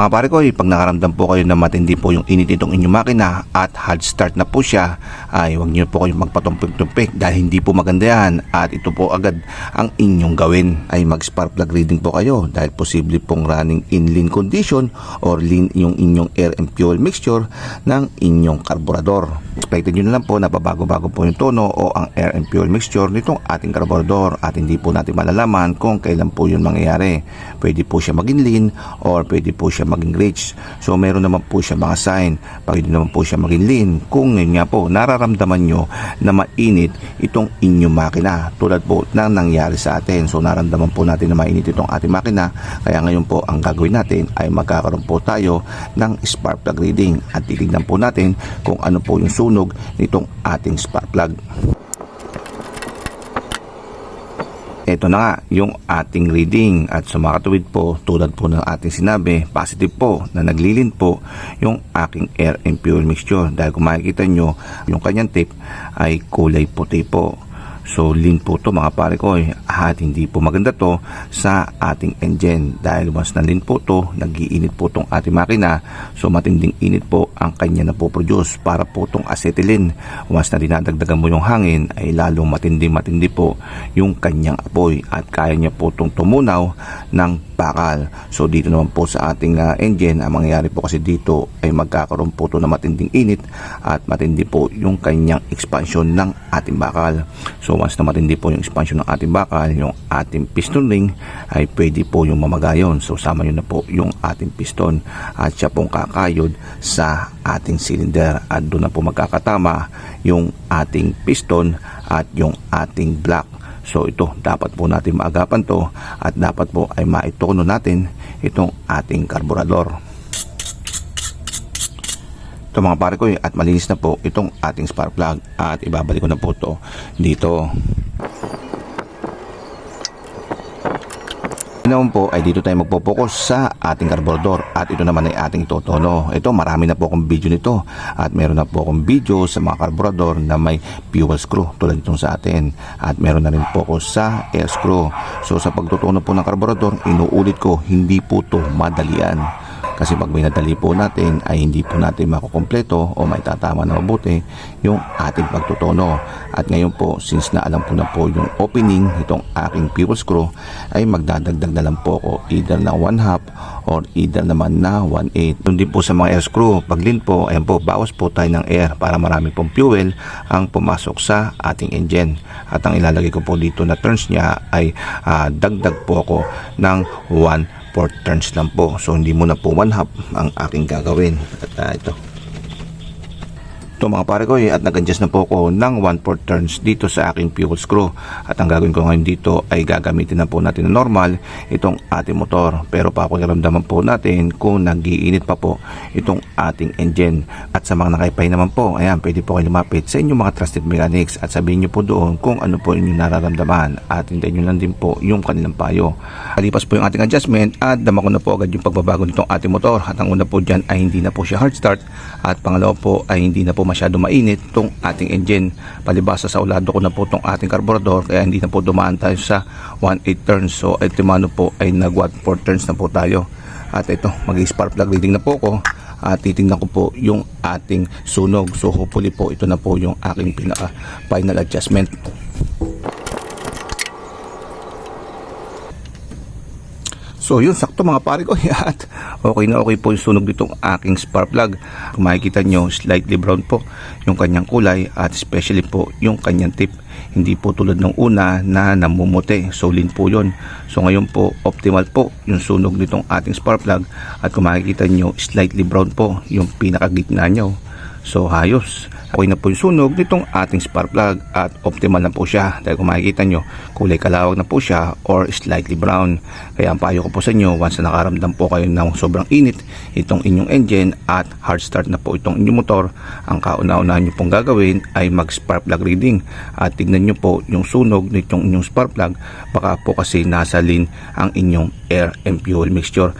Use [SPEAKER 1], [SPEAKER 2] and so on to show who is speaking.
[SPEAKER 1] Mga pare ko, eh, pag nakaramdam po kayo na matindi po yung init itong inyong makina at hard start na po siya, ay huwag niyo po kayong magpatumpik-tumpik dahil hindi po maganda yan at ito po agad ang inyong gawin ay mag-spark plug reading po kayo dahil posible pong running in lean condition or lean yung inyong air and fuel mixture ng inyong karburador. Expected nyo na lang po na babago-bago po yung tono o ang air and fuel mixture nitong ating karburador at hindi po natin malalaman kung kailan po yun mangyayari. Pwede po siya maging lean or pwede po siya maging rich. So meron naman po siya mga sign. Pwede naman po siya maging lean kung ngayon nga po nararamdaman nyo na mainit itong inyong makina tulad po na nangyari sa atin. So naramdaman po natin na mainit itong ating makina kaya ngayon po ang gagawin natin ay magkakaroon po tayo ng spark plug reading at titignan po natin kung ano po yung sunog nitong ating spark plug. Ito na nga yung ating reading. At sa po tulad po ng ating sinabi positive po na naglilin po yung aking air and fuel mixture. Dahil kung makikita nyo yung kanyang tip ay kulay puti po so lean po to mga pare ko eh, at hindi po maganda to sa ating engine. Dahil once na lean po to nagiinit po tong ating makina. So matinding init po ang kanya na po produce para po tong acetylene. Once na dinadagdagan mo yung hangin ay lalong matindi matindi po yung kanyang apoy. At kaya niya po tong tumunaw ng bakal. So dito naman po sa ating ah, engine, ang mangyayari po kasi dito ay magkakaroon po to na matinding init at matindi po yung kanyang expansion ng ating bakal. So once na matindi po yung expansion ng ating bakal, yung ating piston ring ay pwede po yung mamagayon. So sama nyo na po yung ating piston at siya pong kakayod sa ating cylinder at doon na po magkakatama yung ating piston at yung ating block. So ito, dapat po natin maagapan to at dapat po ay maitono natin itong ating karburador. Ito mga pare ko at malinis na po itong ating spark plug at ibabalik ko na po to dito. naman po ay dito tayo magpo-focus sa ating karburador at ito naman ay ating totono. Ito marami na po akong video nito at meron na po akong video sa mga karburador na may fuel screw tulad itong sa atin at meron na rin po ako sa air screw. So sa pagtutuno po ng karburador inuulit ko hindi po to madalian. Kasi pag binadali po natin ay hindi po natin makukompleto o may tatama na mabuti yung ating pagtutono. At ngayon po, since na alam ko na po yung opening itong aking fuel screw, ay magdadagdag na lang po ako either na 1 half or either naman na 1 8. Doon din po sa mga air screw, pag lin po, ayan po, bawas po tayo ng air para marami pong fuel ang pumasok sa ating engine. At ang ilalagay ko po dito na turns niya ay ah, dagdag po ako ng 1 4 turns lang po. So hindi mo na po one half ang aking gagawin. At ah, ito. Ito mga pare ko eh, at nag-adjust na po ako ng 1 4 turns dito sa aking fuel screw. At ang gagawin ko ngayon dito ay gagamitin na po natin na normal itong ating motor. Pero papakiramdaman po natin kung nagiinit pa po itong ating engine. At sa mga nakaipay naman po, ayan, pwede po kayo lumapit sa inyong mga trusted mechanics at sabihin nyo po doon kung ano po inyong nararamdaman at hintayin nyo lang din po yung kanilang payo. Kalipas po yung ating adjustment at dama ko na po agad yung pagbabago nitong ating motor. At ang una po dyan ay hindi na po siya hard start at pangalawa po ay hindi na po masyado mainit itong ating engine. Palibasa sa ulado ko na po itong ating karburador kaya hindi na po dumaan tayo sa 1.8 turns. So ito mano po ay nag 1.4 turns na po tayo. At ito, mag-spark plug reading na po ko at titingnan ko po yung ating sunog. So hopefully po ito na po yung aking pinaka final adjustment. So yun, sakto mga pare ko. At okay na okay po yung sunog nitong aking spark plug. Kung makikita nyo, slightly brown po yung kanyang kulay at especially po yung kanyang tip. Hindi po tulad ng una na namumuti. So lean po yun. So ngayon po, optimal po yung sunog nitong ating spark plug. At kung makikita nyo, slightly brown po yung pinakagitna nyo. So hayos. Okay na po yung sunog nitong ating spark plug at optimal na po siya dahil kung makikita nyo kulay kalawag na po siya or slightly brown. Kaya ang payo ko po sa inyo once na nakaramdam po kayo ng sobrang init itong inyong engine at hard start na po itong inyong motor, ang kauna-unahan nyo pong gagawin ay mag spark plug reading at tignan nyo po yung sunog nitong inyong spark plug baka po kasi nasa lean ang inyong air and fuel mixture.